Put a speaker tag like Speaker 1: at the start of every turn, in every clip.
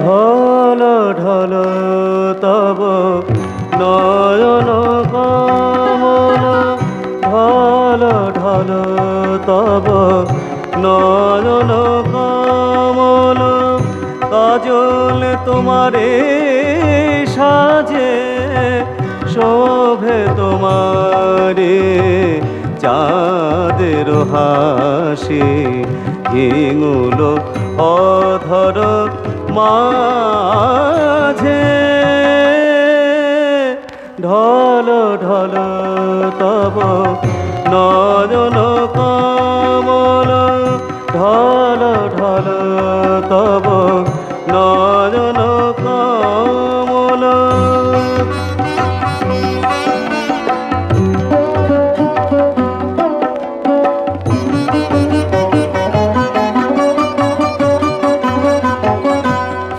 Speaker 1: ঢল ঢল, তব নয়ন কমল। ঢল ঢল, তব নয়ন কমল। কাজল তোমারে সাজে, শোভে তোমারে চাঁদের হাসি, হিঙুল অধরক মাঝে ঢল ঢল তব নয়ন কমল ঢল ঢল তব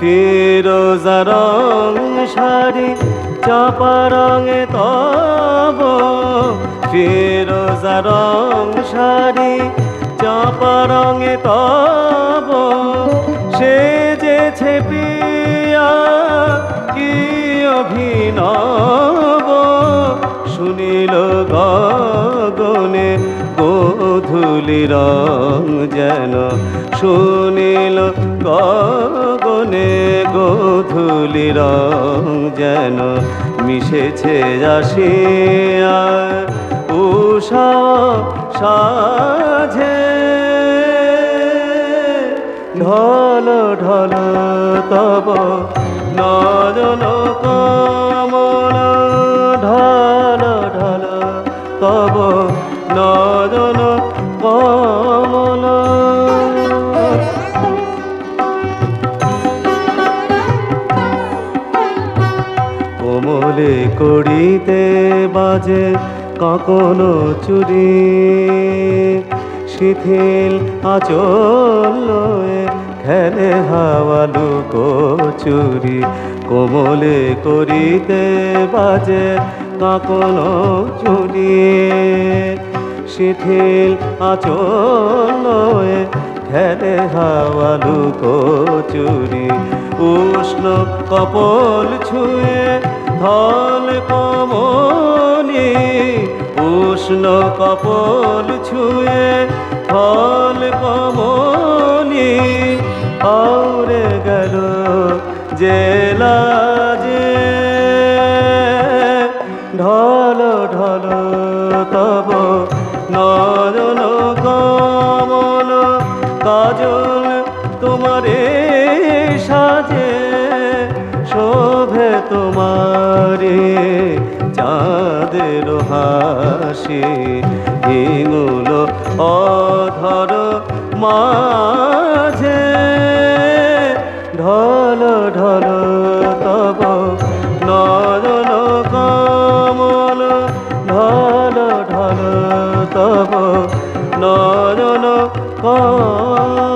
Speaker 1: ফিরোজা রং শাড়ি, চাপা রঙে তব। ফিরোজা রং শাড়ি, চাপা রঙে তব। সে যে ছেপিয়া কি অভিনব। শুনিল গগনে গোধূলি রং যেন শুনিল গগনে গোধূলি রং যেন মিশেছে আসিয়া। উষা সাঝে ঢল ঢল তব নয়ন কোমলে করিতে বাজে কখনো চুরি। শিথিল আচল খেলে হাওয়ালু কচুরি কোমলে করিতে বাজে কখনো চুরি। শিথিল আচল খেলে হাওয়ালু চুরি। উষ্ণ কপল ছুঁয়ে ধল কমলি উষ্ণ কপল ছুয়ে ধল তোমারে চাঁদের হাসি এগুলো অধর মাঝে। ঢল ঢল, তব নদন কমল ঢল ঢল, তব নদন কম